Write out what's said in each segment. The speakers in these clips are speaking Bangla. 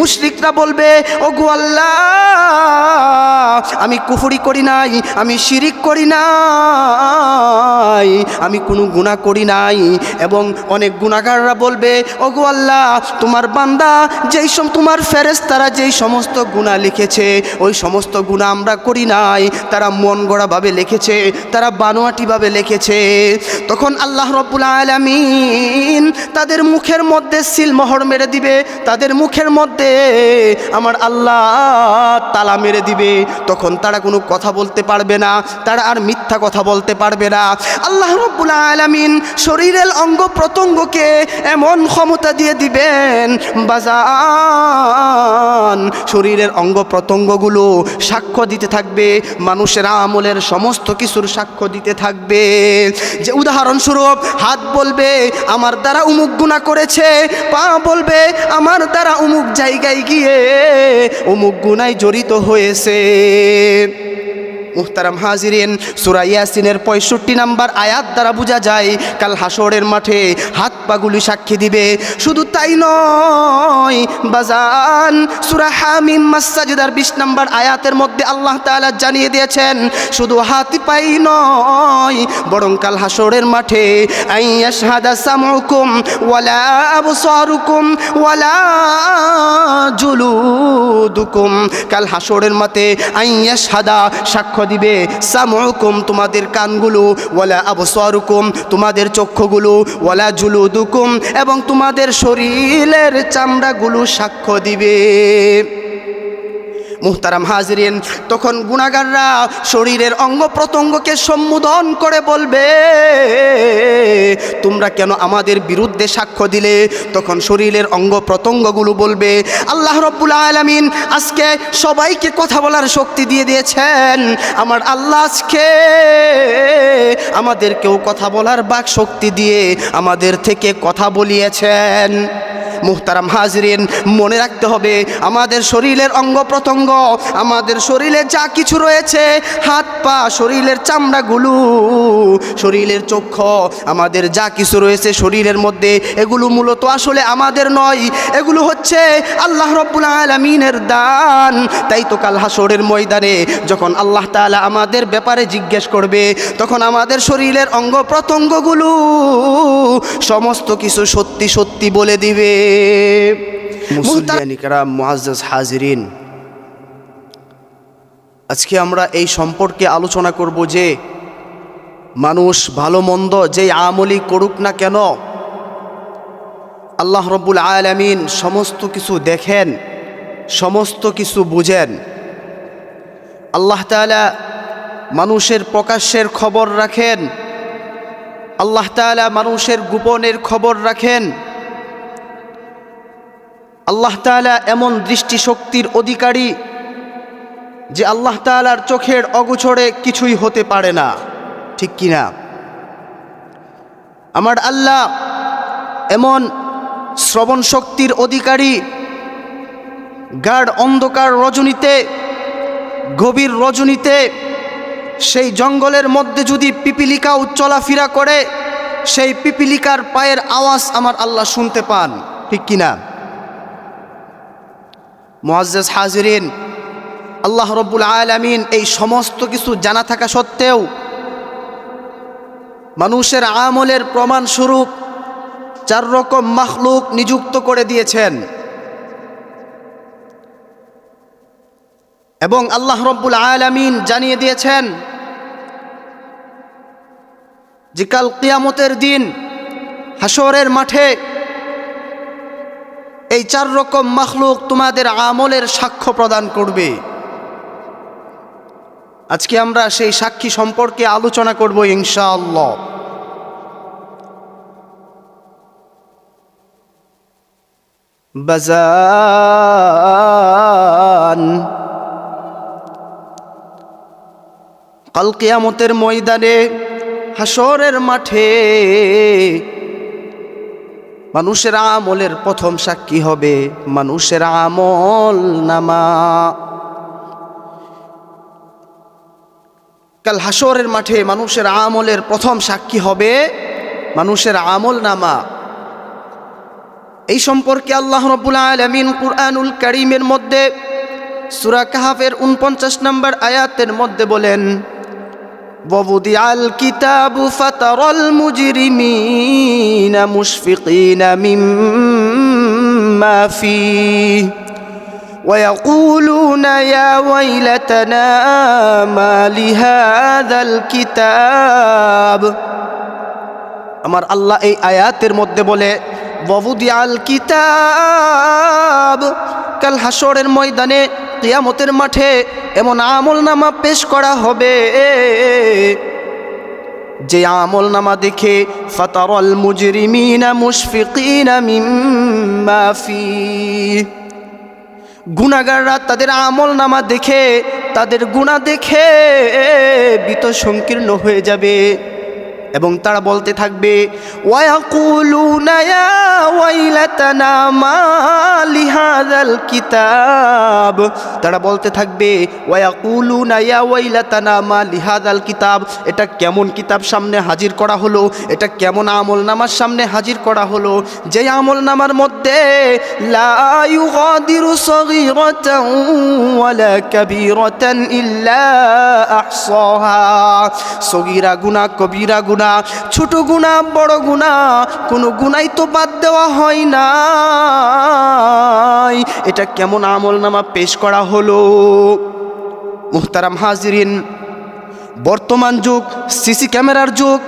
মুশরিকরা বলবে ও আল্লাহ, আমি কুফরি করি নাই, আমি শিরিক করি নাই, আমি কোনো গুনাহ করি নাই। এবং অনেক গুণাগাররা বলবে ও আল্লাহ, তোমার বান্দা, যেই সব তোমার ফেরেশতারা যেই সমস্ত গুনাহ লিখেছে, ওই সমস্ত গুনাহ আমরা করি নাই। তারা মন গড়াভাবে লিখেছে, তারা বানোয়াটিভাবে লিখেছে। তখন আল্লাহ রব্বুল আলামিন তাদের মুখের মধ্যে সিলমোহর মেরে দিবে, তাদের মুখের মধ্যে আমার আল্লাহ তালা মেরে দিবে। তখন তারা কোনো কথা বলতে পারবে না, তারা আর মিথ্যা কথা বলতে পারবে না। আল্লাহ রব্বুল আলামিন শরীরের অঙ্গ প্রত্যঙ্গকে এমন ক্ষমতা দিয়ে দিবেন, বাজান, শরীরের অঙ্গ প্রত্যঙ্গগুলো সাক্ষ্য দিতে থাকবে, মানুষের আমলের সমস্ত কিছুর সাক্ষ্য দিতে থাকবে। যে উদাহরণস্বরূপ, হাত বলবে, আমার দ্বারা উমুক গুণা করেছে পা বলবে, আমার দ্বারা উমুক জায়গায় গিয়ে অমুক গুনায় জড়িত হয়েছে। মুহতারাম হাজিরেন, সুরা ইয়াসিনের পঁয়ষট্টি নাম্বার আয়াত দ্বারা বোঝা যায়, কাল হাসরের মাঠে হাত পাগুলি সাক্ষী দিবে। শুধু তাই নয়, বাজান, সুরা হামিম মাসাজিদার বিশ নাম্বার আয়াতের মধ্যে আল্লাহ তালা জানিয়ে দিয়েছেন, শুধু হাত পাই নয়, বরং কাল হাসরের মাঠে ওয়ালা জুলুদুকুম। কাল হাসরের মাঠে আইয়াশহাদা সাক্ষ্য দিবে সামুকুম তোমাদের কানগুলো, ওয়ালা আবসরুকুম, তোমাদের চক্ষুগুলো, ওয়ালা জুলুদুকুম, এবং তোমাদের শরীরের চামড়াগুলো সাক্ষ্য দিবে। মুহতারাম হাজরিন, তখন গুণাগাররা শরীরের অঙ্গ প্রত্যঙ্গকে সম্বোধন করে বলবে, তোমরা কেন আমাদের বিরুদ্ধে সাক্ষ্য দিলে? তখন শরীরের অঙ্গ প্রত্যঙ্গগুলো বলবে, আল্লাহ রব্বুল আলমিন আজকে সবাইকে কথা বলার শক্তি দিয়ে দিয়েছেন। আমার আল্লাহ আজকে আমাদেরকেও কথা বলার বাক শক্তি দিয়ে আমাদের থেকে কথা বলিয়েছেন। মুহতারাম হাজরিন, মনে রাখতে হবে, আমাদের শরীরের অঙ্গ প্রত্যঙ্গ, আমাদের শরীরে যা কিছু রয়েছে, হাত, পা, শরীরের চামড়াগুলো, শরীরের চক্ষু আমাদের যা কিছু রয়েছে শরীরের মধ্যে, এগুলো মূলত আসলে আমাদের নয়, এগুলো হচ্ছে আল্লাহ রব্বুল আলমিনের দান। তাই তো কাল হাসরের ময়দানে যখন আল্লাহ তাআলা আমাদের ব্যাপারে জিজ্ঞেস করবে, তখন আমাদের শরীরের অঙ্গ প্রত্যঙ্গগুলো সমস্ত কিছু সত্যি সত্যি বলে দিবে। আজকে আমরা এই সম্পর্কে আলোচনা করব যে, মানুষ ভালো মন্দ যেই আমলি করুক না কেন, আল্লাহ রব্বুল আলামিন সমস্ত কিছু দেখেন, সমস্ত কিছু বুঝেন। আল্লাহ তাআলা মানুষের প্রকাশ্যের খবর রাখেন, আল্লাহ তাআলা মানুষের গোপনের খবর রাখেন আল্লাহ তাআলা এমন দৃষ্টিশক্তির অধিকারী যে আল্লাহ তাআলার চোখের অগোচরে কিছুই হতে পারে না। ঠিক কিনা আমার আল্লাহ এমন শ্রবণ শক্তির অধিকারী, গাঢ় অন্ধকার রজনীতে, গভীর রজনীতে, সেই জঙ্গলের মধ্যে যদি পিপিলিকাও চলাফেরা করে, সেই পিপিলিকার পায়ের আওয়াজ আমার আল্লাহ শুনতে পান। ঠিক কিনা মোয়াজ্জেজ হাজিরিন, আল্লাহ রব্বুল আলামিন এই সমস্ত কিছু জানা থাকা সত্ত্বেও মানুষের আমলের প্রমাণস্বরূপ চার রকম মাখলুক নিযুক্ত করে দিয়েছেন। এবং আল্লাহ রব্বুল আলামিন জানিয়ে দিয়েছেন যে কাল কিয়ামতের দিন হাসরের মাঠে এই চার রকম মাখলুক তোমাদের আমলের সাক্ষ্য প্রদান করবে। আজকে আমরা সেই সাক্ষী সম্পর্কে আলোচনা করব ইনশাআল্লাহ। বাজান। কাল ময়দানে হাসরের মাঠে মানুষের আমলের প্রথম সাক্ষী হবে মানুষের আমল নামা। কাল হাসরের মাঠে মানুষের আমলের প্রথম সাক্ষী হবে মানুষের আমল নামা। এই সম্পর্কে আল্লাহ রব্বুল আলমিন কুরআনুল করিমের মধ্যে সুরা কাহাফের উনপঞ্চাশ নম্বর আয়াতের মধ্যে বলেন ووضع الكتاب فترى المجرمين مشفقين مما فيه ويقولون يا ويلتنا ما لهذا الكتاب আমার আল্লাহ এই আয়াতের মধ্যে বলে ববুদি আল কিতাব কাল হাসরের ময়দানে কিয়ামতের মাঠে এমন আমল নামা পেশ করা হবে। যে আমল নামা দেখে ফাতারল মুজরিমিনা মুশফিকিনা মিম্মা ফি। গুণাগাররা তাদের আমল নামা দেখে, তাদের গুণা দেখে বিত সংকীর্ণ হয়ে যাবে। এবং তারা বলতে থাকবে কিতাব। তারা বলতে থাকবে মা কিতাব। এটা কেমন কিতাব সামনে হাজির করা হলো? এটা কেমন আমল নামার সামনে হাজির করা হলো? যে আমল নামার মধ্যে সগীরা গুনাহ, কবিরা গুনাহ ছোট গুনাহ বড় গুনাহ কোনো গুনাই তো বাদ দেওয়া হয় না এটা কেমন আমল নামা পেশ করা হলো? মুহতারাম হাজিরিন, বর্তমান যুগ, সিসি ক্যামেরার যুগ।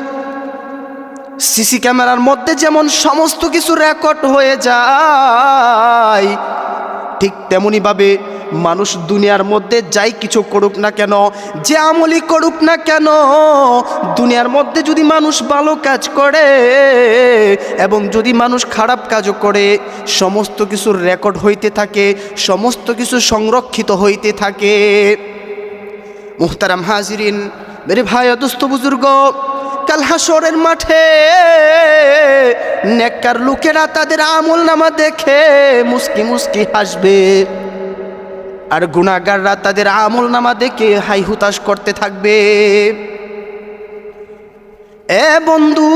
সিসি ক্যামেরার মধ্যে যেমন সমস্ত কিছু রেকর্ড হয়ে যায় ঠিক তেমনইভাবে মানুষ দুনিয়ার মধ্যে যাই কিছু করুক না কেন, যে আমলই করুক না কেন, দুনিয়ার মধ্যে যদি মানুষ ভালো কাজ করে এবং যদি মানুষ খারাপ কাজও করে, সমস্ত কিছুর রেকর্ড হইতে থাকে, সমস্ত কিছু সংরক্ষিত হইতে থাকে। মুহতারাম হাজিরিন, মেরে ভাই অদস্ত বুজুর্গ কাল হাসরের মাঠে নেককার লোকেরা তাদের আমল নামা দেখে মুস্কি মুস্কি হাসবে। আর গুণাগাররা তাদের আমল নামা দেখে হাই হুতাশ করতে থাকবে। এ বন্ধু,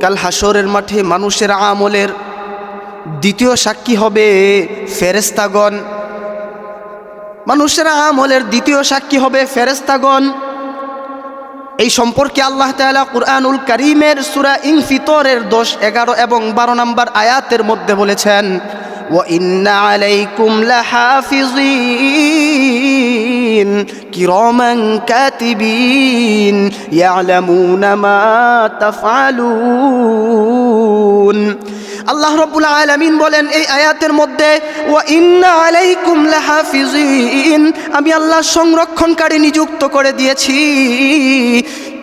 কাল হাসরের মাঠে মানুষের আমলের দ্বিতীয় সাক্ষী হবে ফেরেস্তাগণ মানুষের আমলের দ্বিতীয় সাক্ষী হবে ফেরেস্তাগণ এই সম্পর্কে আল্লাহ তাআলা কুরআনুল করিমের সুরা ইং ফিতরের দশ, এগারো এবং বারো নম্বর আয়াতের মধ্যে বলেছেন তাফআলুন। আল্লাহ রব্বুল আলামিন বলেন, এই আয়াতের মধ্যে, ওয়া ইন্না আলাইকুম লাহাফিজিন আমি আল্লাহ সংরক্ষণকারী নিযুক্ত করে দিয়েছি।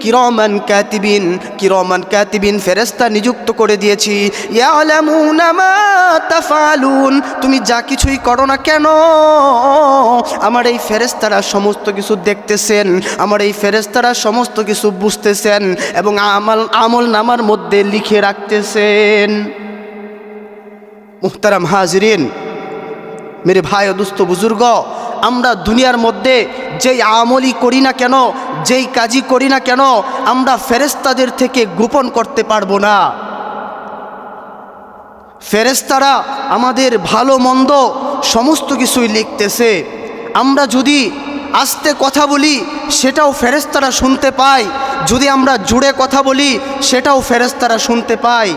কিরমান কাতিবিন কিরমান কাতিবিন ফেরেস্তা নিযুক্ত করে দিয়েছি। তাফালুন, তুমি যা কিছুই করো না কেন? আমার এই ফেরেস্তারা সমস্ত কিছু দেখতেছেন, আমার এই ফেরেস্তারা সমস্ত কিছু বুঝতেছেন এবং আমল আমল নামার মধ্যে লিখে রাখতেছেন। মুহতারাম হাজরিন, মেরে ভাই দুস্থ বুজুর্গ, আমরা দুনিয়ার মধ্যে যেই আমলই করি না কেন, যেই কাজই করি না কেন, আমরা ফেরেস্তাদের থেকে গোপন করতে পারব না। ফেরেস্তারা আমাদের ভালো মন্দ সমস্ত কিছুই লিখতেছে। আমরা যদি আস্তে কথা বলি, সেটাও ফেরেস্তারা শুনতে পায়। যদি আমরা জুড়ে কথা বলি, সেটাও ফেরেস্তারা শুনতে পায়।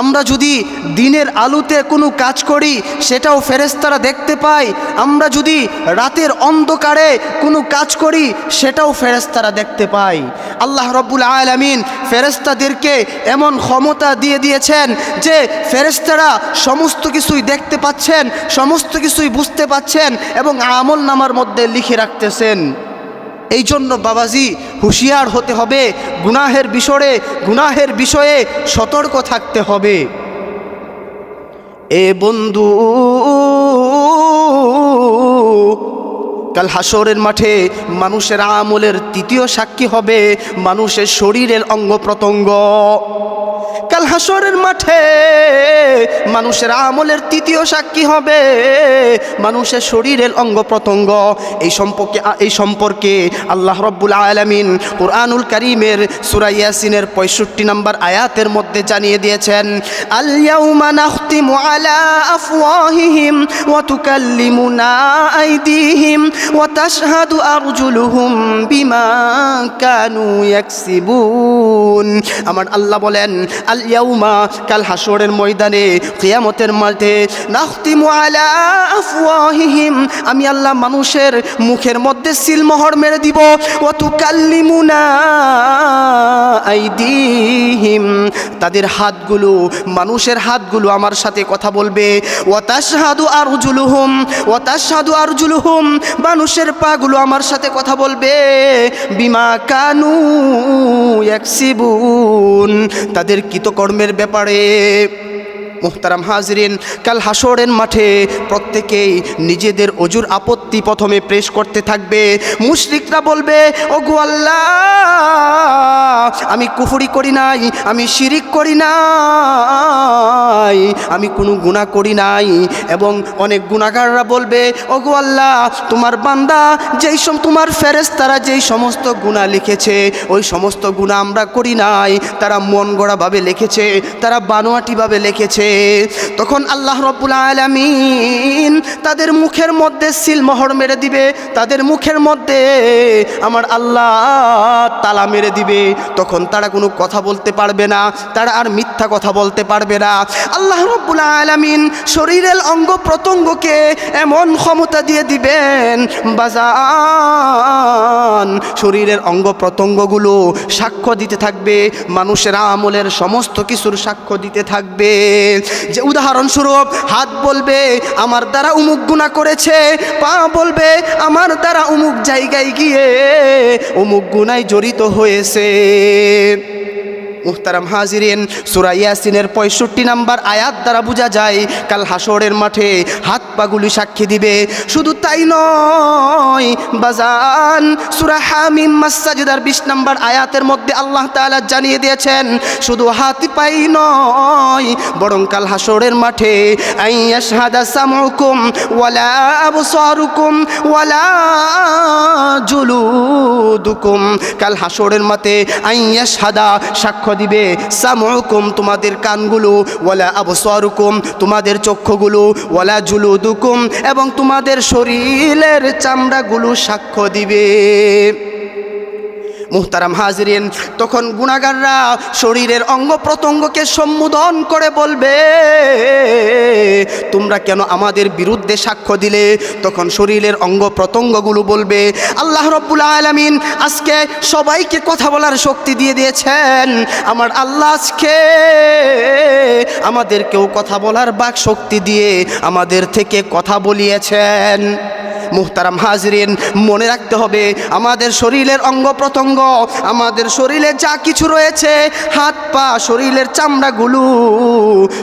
আমরা যদি দিনের আলোতে কোনো কাজ করি, সেটাও ফেরেস্তারা দেখতে পাই আমরা যদি রাতের অন্ধকারে কোনো কাজ করি, সেটাও ফেরেস্তারা দেখতে পাই আল্লাহ রব্বুল আলমিন ফেরেস্তাদেরকে এমন ক্ষমতা দিয়ে দিয়েছেন যে ফেরেস্তারা সমস্ত কিছুই দেখতে পাচ্ছেন, সমস্ত কিছুই বুঝতে পাচ্ছেন এবং আমল নামার মধ্যে লিখে রাখতেছেন। এই জন্য বাবাজি হুঁশিয়ার হতে হবে, গুনাহের বিষয়ে গুনাহের বিষয়ে সতর্ক থাকতে হবে। এ বন্ধু, কাল হাসরের মাঠে মানুষের আমলের তৃতীয় সাক্ষী হবে মানুষের শরীরের অঙ্গ প্রত্যঙ্গ। কাল হাসরের মাঠে মানুষের আমলের তৃতীয় সাক্ষী হবে। মানুষের শরীরের অঙ্গ প্রত্যঙ্গ। এই সম্পর্কে এই সম্পর্কে আল্লাহ রব্বুল আলমিন কোরআনুল করিমের সুরাইয়াসিনের পঁয়ষট্টি নম্বর আয়াতের মধ্যে জানিয়ে দিয়েছেন, আলা ওয়া ওয়া বিমা কানু আমার আল্লাহ বলেন, আল ইয়াউমা, কাল হাসরের ময়দানে, কিয়ামতের মাঠে, নাখতিমু আলা আফওয়াহিহিম, আমি আল্লাহ মানুষের মুখের মধ্যে সিলমোহর মেরে দিব, ওয়া তুকাল্লিমুনা আইদিহিম, তাদের হাতগুলো, মানুষের হাতগুলো আমার সাথে কথা বলবে ওয়াতাশহাদু আরজুলুহুম ওয়াতাশহাদু আরজুলুহুম, মানুষের পাগুলো আমার সাথে কথা বলবে, বিমা কানু ইয়াকসিবুন, তাদের কৃতকর্মের ব্যাপারে মুহতারাম হাজরিন, কাল হাসরের মাঠে প্রত্যেকেই নিজেদের অজুর আপত্তি প্রথমে প্রেস করতে থাকবে। মুশরিকরা বলবে ও গো আল্লাহ, আমি কুফরি করি নাই, আমি শিরিক করি নাই, আমি কোনো গুণা করি নাই। এবং অনেক গুণাগাররা বলবে ও গো আল্লাহ, তোমার বান্দা, যেই সম, তোমার ফেরেস তারা যেই সমস্ত গুণা লিখেছে, ওই সমস্ত গুণা আমরা করি নাই। তারা মন গড়াভাবে লিখেছে, তারা বানোয়াটিভাবে লিখেছে তখন আল্লাহ রব্বুল আলামিন তাদের মুখের মধ্যে সিলমোহর মেরে দিবে, তাদের মুখের মধ্যে আমার আল্লাহ তালা মেরে দিবে। তখন তারা কোনো কথা বলতে পারবে না, তারা আর মিথ্যা কথা বলতে পারবে না। আল্লাহ রব্বুল আলামিন শরীরের অঙ্গ প্রত্যঙ্গকে এমন ক্ষমতা দিয়ে দিবেন, বাজান শরীরের অঙ্গ প্রত্যঙ্গগুলো সাক্ষ্য দিতে থাকবে, মানুষের আমলের সমস্ত কিছুর সাক্ষ্য দিতে থাকবে। যে উদাহরণস্বরূপ, হাত বলবে, আমার দ্বারা উমুক গুণা করেছে, পা বলবে, আমার দ্বারা উমুক জায়গায় গিয়ে অমুক গুণায় জড়িত হয়েছে। মুহতারাম হাজিরিন, সুরা ইয়াসিনের পঁয়ষট্টি নাম্বার আয়াত দ্বারা বোঝা যায়, কাল হাসরের মাঠে হাত পাগুলি সাক্ষী দিবে। শুধু তাই নয়, বাজান, সুরা হামিম মাসাজিদার বিশ নাম্বার আয়াতের মধ্যে আল্লাহ তাআলা জানিয়ে দিয়েছেন, শুধু হাত পাই নয়, বরং কাল হাসরের মাঠে ওয়ালা কাল হাসরের মাঠে সাক্ষ্য দিবে সামুকুম তোমাদের কানগুলো, ওয়ালা আবসরকুম তোমাদের চক্ষুগুলো, ওয়ালা জুলুদুকুম এবং তোমাদের শরীরের চামড়াগুলো সাক্ষ্য দিবে। মুহতারাম হাজরিন, তখন গুণাগাররা শরীরের অঙ্গ প্রত্যঙ্গকে সম্বোধন করে বলবে, তোমরা কেন আমাদের বিরুদ্ধে সাক্ষ্য দিলে? তখন শরীরের অঙ্গ প্রত্যঙ্গগুলো বলবে, আল্লাহ রব্বুল আলমিন আজকে সবাইকে কথা বলার শক্তি দিয়ে দিয়েছেন। আমার আল্লাহ আজকে আমাদেরকেও কথা বলার বাক শক্তি দিয়ে আমাদের থেকে কথা বলিয়েছেন। মুহতারাম হাজরিন, মনে রাখতে হবে আমাদের শরীরের অঙ্গ প্রত্যঙ্গ, আমাদের শরীরে যা কিছু রয়েছে, হাত পা শরীরের চামড়াগুলো।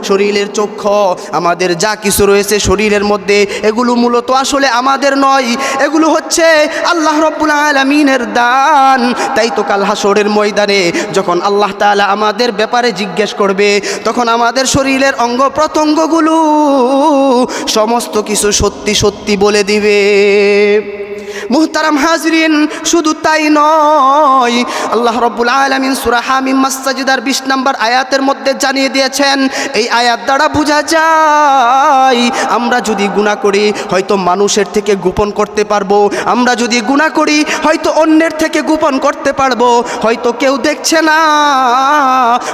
শরীরের চক্ষু আমাদের যা কিছু রয়েছে শরীরের মধ্যে, এগুলো মূলত আসলে আমাদের নয়। এগুলো হচ্ছে আল্লাহ রব্বুল আলমিনের দান। তাই তো কাল হাসরের ময়দানে যখন আল্লাহ তাআলা আমাদের ব্যাপারে জিজ্ঞেস করবে, তখন আমাদের শরীরের অঙ্গ প্রত্যঙ্গগুলো সমস্ত কিছু সত্যি সত্যি বলে দিবে। মুহতারাম হাজরিন, শুধু তাই নয়, আল্লাহ রব্বুল আলমিন সুরা হামিম মাসাজিদার বিশ নম্বর আয়াতের মধ্যে জানিয়ে দিয়েছেন, এই আয়াত দ্বারা বোঝা যায়, আমরা যদি গুণা করি, হয়তো মানুষের থেকে গোপন করতে পারব, আমরা যদি গুণা করি, হয়তো অন্যের থেকে গোপন করতে পারব, হয়তো কেউ দেখছে না,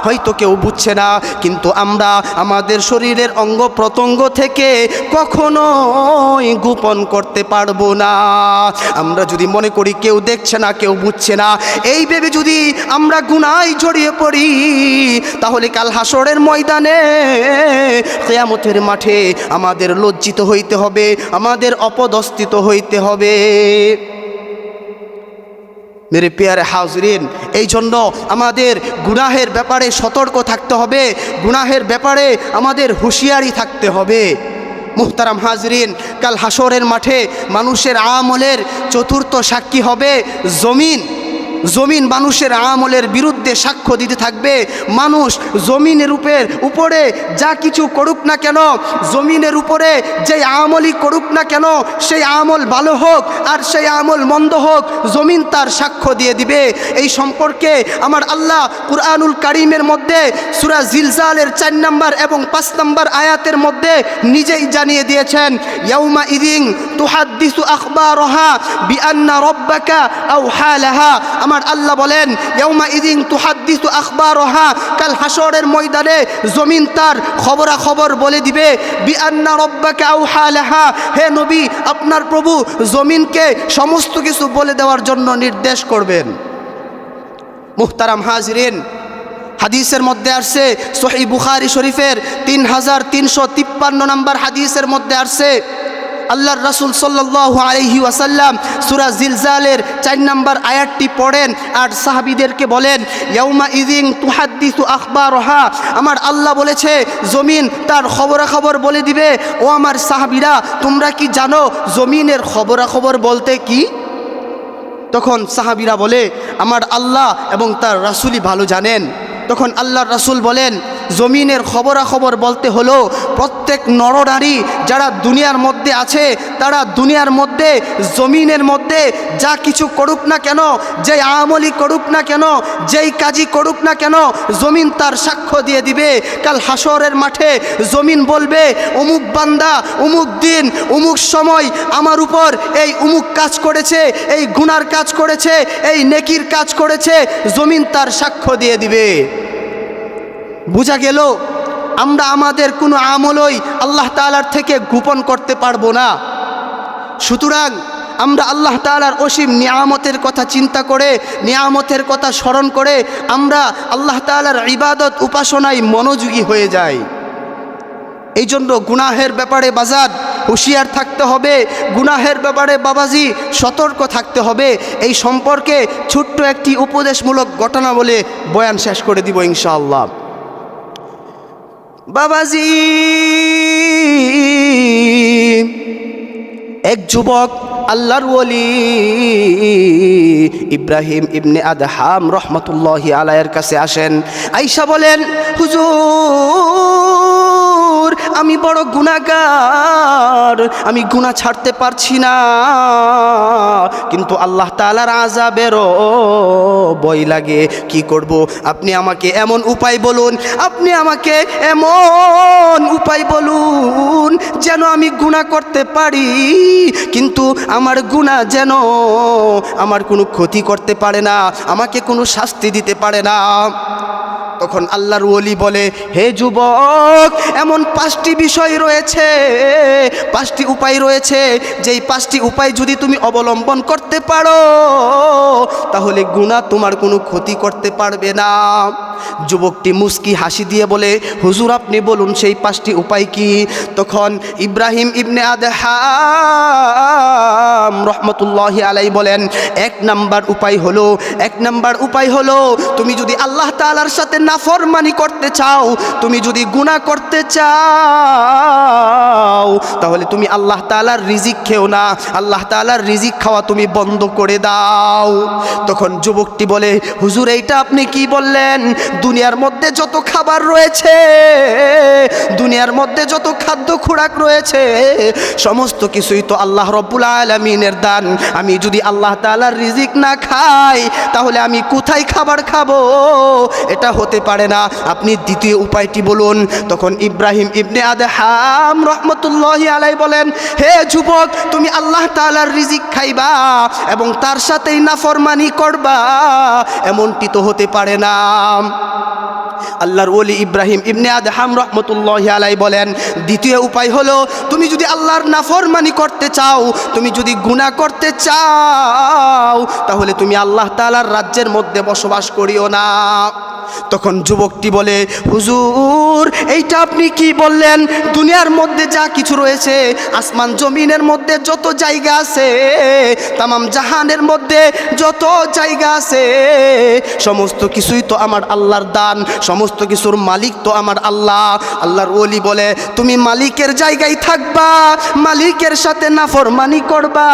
হয়তো কেউ বুঝছে না, কিন্তু আমরা আমাদের শরীরের অঙ্গ প্রত্যঙ্গ থেকে কখনোই গোপন করতে পারব না। আমরা যদি মনে করি কেউ দেখছে না, কেউ বুঝছে না, এই ভেবে যদি আমরা গুনায় জড়িয়ে পড়ি, তাহলে কাল হাসরের ময়দানে, কেয়ামতের মাঠে আমাদের লজ্জিত হইতে হবে, আমাদের অপদস্থিত হইতে হবে। মেরে পেয়ারে হাজরিন এই জন্য আমাদের গুনাহের ব্যাপারে সতর্ক থাকতে হবে, গুনাহের ব্যাপারে আমাদের হুঁশিয়ারি থাকতে হবে। মুহতারাম হাজরিন কাল হাসরের মাঠে মানুষের আমলের চতুর্থ সাক্ষী হবে জমিন। জমিন মানুষের আমলের বিরুদ্ধে সাক্ষ্য দিতে থাকবে। মানুষ জমিনের উপর উপরে যা কিছু করুক না কেন, জমিনের উপরে যে আমলই করুক না কেন, সেই আমল ভালো হোক আর সেই আমল মন্দ হোক, জমিন তার সাক্ষ্য দিয়ে দিবে। এই সম্পর্কে আমার আল্লাহ কুরআনুল কারিমের মধ্যে সুরা জিলজালের চার নম্বর এবং পাঁচ নম্বর আয়াতের মধ্যে নিজেই জানিয়ে দিয়েছেন, ইয়াউমা ইদিং তুহাদ্দিসু আখবারহা বিআন্না রব্বাকা আও হালাহা আমার আল্লাহ বলেন, ইয়াউমা ইদিং তুহাদ্দিসু আখবারহা কাল হাসরের ময়দানে জমিন তার খবরা খবর বলে দিবে, বিআন্না রব্বাকা আও হালাহা হে নবী, আপনার প্রভু জমিনকে সমস্ত কিছু বলে দেওয়ার জন্য নির্দেশ করবেন। মুহতারাম হাজরিন, হাদিসের মধ্যে আসছে সহি বুখারি শরীফের তিন হাজার তিনশো তিপ্পান্ন নম্বর হাদিসের মধ্যে আসছে আল্লাহর রাসুল সাল্লাহ আলহি ওয়াসাল্লাম সুরা জিলজালের চার নম্বর আয়াতটি পড়েন আর সাহাবিদেরকে বলেন ইয়ৌমা ইদিং তুহাদ্দিসু আখবারহা। আমার আল্লাহ বলেছে, জমিন তার খবরাখবর বলে দিবে। ও আমার সাহাবিরা, তোমরা কি জানো জমিনের খবরাখবর বলতে কি? তখন সাহাবিরা বলে, আমার আল্লাহ এবং তার রাসুলই ভালো জানেন। তখন আল্লাহর রাসুল বলেন জমিনের খবরাখবর বলতে হলো, প্রত্যেক নরনারী যারা দুনিয়ার মধ্যে আছে, তারা দুনিয়ার মধ্যে, জমিনের মধ্যে যা কিছু করুক না কেন, যেই আমলি করুক না কেন, যেই কাজই করুক না কেন, জমিন তার সাক্ষ্য দিয়ে দিবে। কাল হাসরের মাঠে জমিন বলবে, অমুক বান্দা, অমুক দিন, অমুক সময় আমার উপর এই অমুক কাজ করেছে, এই গুনার কাজ করেছে, এই নেকির কাজ করেছে। জমিন তার সাক্ষ্য দিয়ে দিবে। বোঝা গেল, আমরা আমাদের কোনো আমলই আল্লাহ তালার থেকে গোপন করতে পারব না। সুতরাং আমরা আল্লাহ তালার অসীম নিয়ামতের কথা চিন্তা করে, নিয়ামতের কথা স্মরণ করে আমরা আল্লাহ তালার ইবাদত উপাসনায় মনোযোগী হয়ে যাই। এই জন্য গুনাহের ব্যাপারে বাজার হুঁশিয়ার থাকতে হবে, গুনাহের ব্যাপারে বাবাজি সতর্ক থাকতে হবে। এই সম্পর্কে ছোট্ট একটি উপদেশমূলক ঘটনা বলে বয়ান শেষ করে দিব ইনশাআল্লাহ। বাবাজি। এক যুবক, আল্লাহর ওলি, ইব্রাহিম ইবনে আদহাম রহমতুল্লাহি আলায়ের কাছে আসেন। আইসা বলেন, হুজুর আমি বড় গুণাগার আমি গুণা ছাড়তে পারছি না। কিন্তু আল্লাহ তালার আজা আজাবেরও বই লাগে। কি করব? আপনি আমাকে এমন উপায় বলুন, আপনি আমাকে এমন উপায় বলুন যেন আমি গুণা করতে পারি। কিন্তু আমার গুণা যেন আমার কোনো ক্ষতি করতে পারে না, আমাকে কোনো শাস্তি দিতে পারে না। তখন আল্লাহর ওলি বলে, হে যুবক, এমন পাঁচটি বিষয় রয়েছে, পাঁচটি উপায় রয়েছে। যেই পাঁচটি উপায় যদি তুমি অবলম্বন করতে পারো, তাহলে গুণা তোমার কোনো ক্ষতি করতে পারবে না। যুবকটি মুস্কি হাসি দিয়ে বলে, হুজুর, আপনি বলুন সেই পাঁচটি উপায় কি? তখন ইব্রাহিম ইবনে আদহাম রহমতুল্লাহ আলাই বলেন, এক নাম্বার উপায় হলো, এক নাম্বার উপায় হলো, তুমি যদি আল্লাহ তালার সাথে নাফরমানি করতে চাও, তুমি যদি গুনাহ করতে চাও, তাহলে তুমি আল্লাহ তালার রিজিক খেও না। আল্লাহ তালার রিজিক খাওয়া তুমি বন্ধ করে দাও। তখন যুবকটি বলে, হুজুর, এইটা আপনি কি বললেন? দুনিয়ার মধ্যে যত খাবার রয়েছে, দুনিয়ার মধ্যে যত খাদ্য খোরাক রয়েছে, সমস্ত কিছুই তো আল্লাহ রব্বুল আলমিনের দান। আমি যদি আল্লাহ তালার রিজিক না খাই, তাহলে আমি কোথায় খাবার খাব? এটা হতে পারে না। আপনি দ্বিতীয় উপায়টি বলুন। তখন ইব্রাহিম ইবনে আদহাম রহমতুল্লাহ আলাই বলেন, হে যুবক, তুমি আল্লাহ তালার রিজিক খাইবা এবং তার সাথেই নাফরমানি করবা। এমনটি তো হতে পারে না। আল্লাহর ওলি ইব্রাহিম ইবনে আদহাম রহমতুল্লাহ আলাই বলেন, দ্বিতীয় উপায় হলো, তুমি যদি আল্লাহর নাফরমানি করতে চাও, তুমি যদি গুনাহ করতে চাও, তাহলে তুমি আল্লাহ তালার রাজ্যের মধ্যে বসবাস করিও না। তখন যুবকটি বলে, হুজুর, এইটা আপনি কি বললেন? দুনিয়ার মধ্যে যা কিছু রয়েছে, আসমান জমিনের মধ্যে যত জায়গা আছে, তামাম জাহানের মধ্যে যত জায়গা আছে, সমস্ত কিছুই তো আমার আল্লাহর দান সমস্ত কিছুর মালিক তো আমার আল্লাহ। আল্লাহর ওলি বলে, তুমি মালিকের জায়গায় থাকবা, মালিকের সাথে নাফরমানি করবা।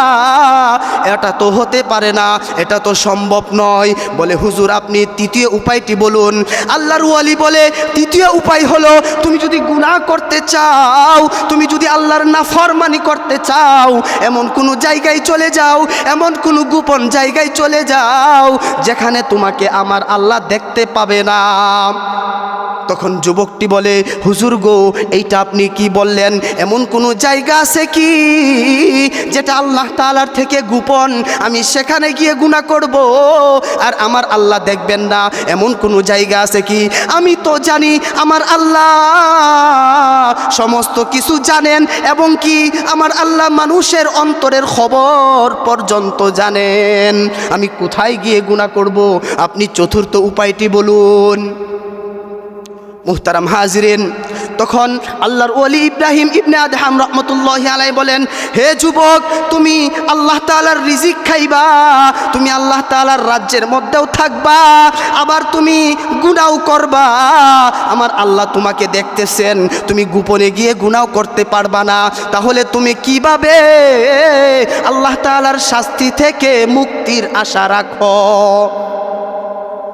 এটা তো হতে পারে না, এটা তো সম্ভব নয়। বলে, হুজুর, আপনি তৃতীয় উপায়টি বলুন। আল্লাহর ওয়ালি বলে, তৃতীয় উপায় হলো, তুমি যদি গুনাহ করতে চাও, তুমি যদি আল্লাহর নাফরমানি করতে চাও, এমন কোনো জায়গায় চলে যাও, এমন কোনো গোপন জায়গায় চলে যাও, যেখানে তোমাকে আমার আল্লাহ দেখতে পাবে না। তখন যুবকটি বলে, হুজুর গো, এইটা আপনি কি বললেন? এমন কোনো জায়গা আছে কি যেটা আল্লাহ তালার থেকে গোপন? আমি সেখানে গিয়ে গুণা করব আর আমার আল্লাহ দেখবেন না। এমন কোনো জায়গা আছে কি? আমি তো জানি আমার আল্লাহ সমস্ত কিছু জানেন এবং কি আমার আল্লাহ মানুষের অন্তরের খবর পর্যন্ত জানেন। আমি কোথায় গিয়ে গুণা করব? আপনি চতুর্থ উপায়টি বলুন। মুহতারাম হাজরিন। তখন আল্লাহর ওলি ইব্রাহিম ইবনে আদহাম রহমতুল্লাহ আলাই বলেন, হে যুবক, তুমি আল্লাহ তালার রিজিক খাইবা, তুমি আল্লাহ তালার রাজ্যের মধ্যেও থাকবা, আবার তুমি গুনাও করবা। আমার আল্লাহ তোমাকে দেখতেছেন, তুমি গোপনে গিয়ে গুনাও করতে পারবা না। তাহলে তুমি কীভাবে আল্লাহ তালার শাস্তি থেকে মুক্তির আশা রাখো?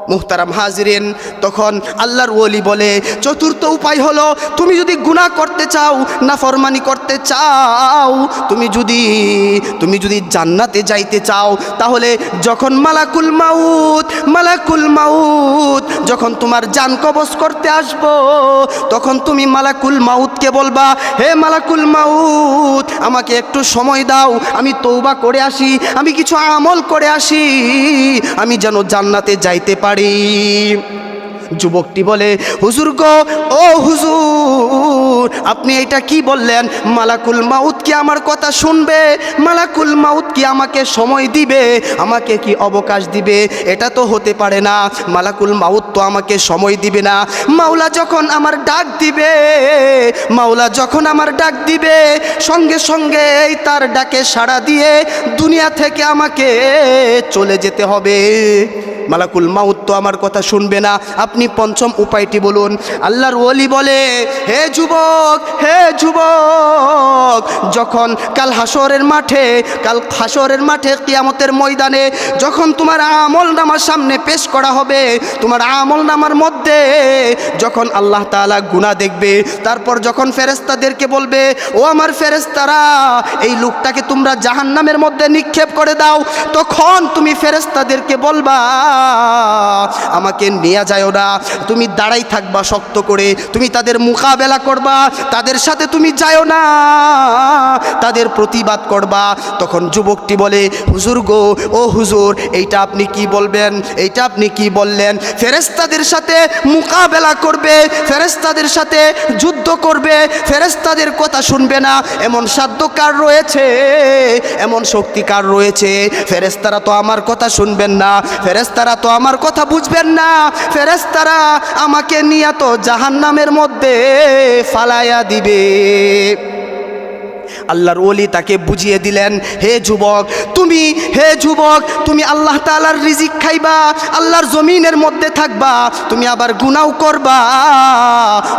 মুহতারাম হাজরেন, তখন আল্লাহর ওলি বলে, চতুর্থ উপায় হলো, তুমি যদি গুণা করতে চাও না ফরমানি করতে চাও, তুমি যদি তুমি যদি জান্নাতে যাইতে চাও, তাহলে যখন মালাকুল মাউত মালাকুল মাউত, যখন তোমার জান কবজ করতে আসব, তখন তুমি মালাকুল মাউতকে বলবা, হে মালাকুল মাউত, আমাকে একটু সময় দাও, আমি তৌবা করে আসি, আমি কিছু আমল করে আসি, আমি যেন জান্নাতে যাইতে পারি। যুবকটি বলে, হুজুর গো, ও হুজুর, আপনি এটা কি বললেন? মালাকুল মাউত কি আমার কথা শুনবে? মালাকুল মাউত কি আমাকে সময় দিবে? আমাকে কি অবকাশ দিবে? এটা তো হতে পারে না। মালাকুল মাউত তো আমাকে সময় দিবে না। মাওলা যখন আমার ডাক দিবে, মাওলা যখন আমার ডাক দিবে, সঙ্গে সঙ্গে এই তার ডাকে সাড়া দিয়ে দুনিয়া থেকে আমাকে চলে যেতে হবে। মালাকুল মাউত তো আমার কথা শুনবে না। আপনি পঞ্চম উপায়টি বলুন। আল্লাহর ওলি বলে, হে যুবক হে যুবক, যখন কাল হাসরের মাঠে, কাল হাসরের মাঠে কিয়ামতের ময়দানে যখন তোমার আমল নামার সামনে পেশ করা হবে, তোমার আমল নামার মধ্যে যখন আল্লাহ তাআলা গুনাহ দেখবে, তারপর যখন ফেরেস্তাদেরকে বলবে, ও আমার ফেরেস্তারা এই লোকটাকে তোমরা জাহান্নামের মধ্যে নিক্ষেপ করে দাও, তখন তুমি ফেরেস্তাদেরকে বলবা আমাকে নিয়ে যাও না। তুমি দাঁড়াই থাকবা শক্ত করে। তুমি তাদের মোকাবেলা করবা। তাদের সাথে তুমি যাও না। তাদের প্রতিবাদ করবা। তখন যুবকটি বলে, হুজুর গো, ও হুজুর, এইটা আপনি কি বলবেন? এইটা আপনি কি বললেন? ফেরেস্তাদের সাথে মোকাবেলা করবে। ফেরেস্তাদের সাথে যুদ্ধ করবে। ফেরেস্তাদের কথা শুনবে না। এমন সাধ্য কার রয়েছে। এমন শক্তি কার রয়েছে। ফেরেস্তারা তো আমার কথা শুনবেন না। ফেরেস্তারা তো আমার কথা বুঝবেন না। ফেরেস্তারা আমাকে নিয়ে তো জাহান্নামের মধ্যে ফালাইয়া দিবে। আল্লাহর ওলি তাকে বুঝিয়ে দিলেন, হে যুবক, তুমি, হে যুবক, তুমি আল্লাহ তালার রিজিক খাইবা, আল্লাহর জমিনের মধ্যে থাকবা, তুমি আবার গুনাও করবা।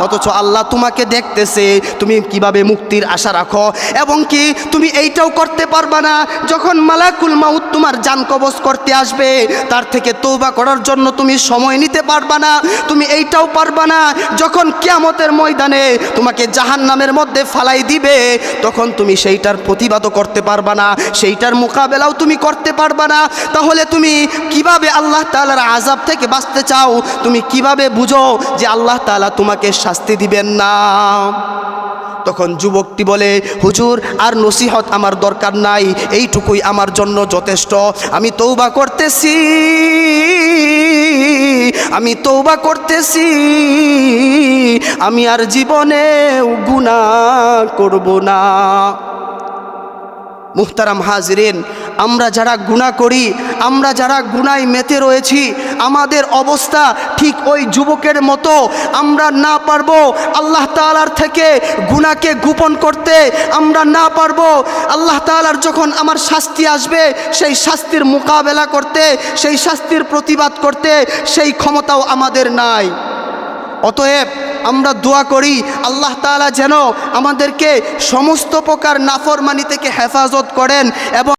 অথচ আল্লাহ তোমাকে দেখতেছে, তুমি কীভাবে মুক্তির আশা রাখো, এবং কি তুমি এইটাও করতে পারবা না, যখন মালাকুল মাউত তোমার জান কবজ করতে আসবে, তার থেকে তৌবা করার জন্য তুমি সময় নিতে পারবা না, তুমি এইটাও পারবা না, যখন কেয়ামতের ময়দানে তোমাকে জাহান্নামের মধ্যে ফালাই দিবে, তখন তুমি সেইটার প্রতিবাদও করতে পারবা না, সেইটার মোকাবেলাও তুমি করতে পারবা না। তাহলে তুমি কীভাবে আল্লাহ তালার আজাব থেকে বাঁচতে চাও? তুমি কীভাবে বুঝো যে আল্লাহ তালা তোমাকে শাস্তি দিবেন না? তখন যুবকটি বলে, হুজুর, আর নসিহত আমার দরকার নাই, এইটুকুই আমার জন্য যথেষ্ট। আমি তৌবা করতেছি। আমি তৌবা করতেছি। আমি আর জীবনে গুণা করব না। মুহতারাম হাজরিন আমরা যারা গুণা করি, আমরা যারা গুনায় মেতে রয়েছি, আমাদের অবস্থা ঠিক ওই যুবকের মতো। আমরা না পারব আল্লাহ তালার থেকে গুনাকে গোপন করতে। আমরা না পারব আল্লাহ তালার যখন আমার শাস্তি আসবে, সেই শাস্তির মোকাবেলা করতে, সেই শাস্তির প্রতিবাদ করতে, সেই ক্ষমতাও আমাদের নাই। অতএব আমরা দোয়া করি, আল্লাহ তাআলা যেন আমাদেরকে সমস্ত প্রকার নাফরমানি থেকে হেফাজত করেন এবং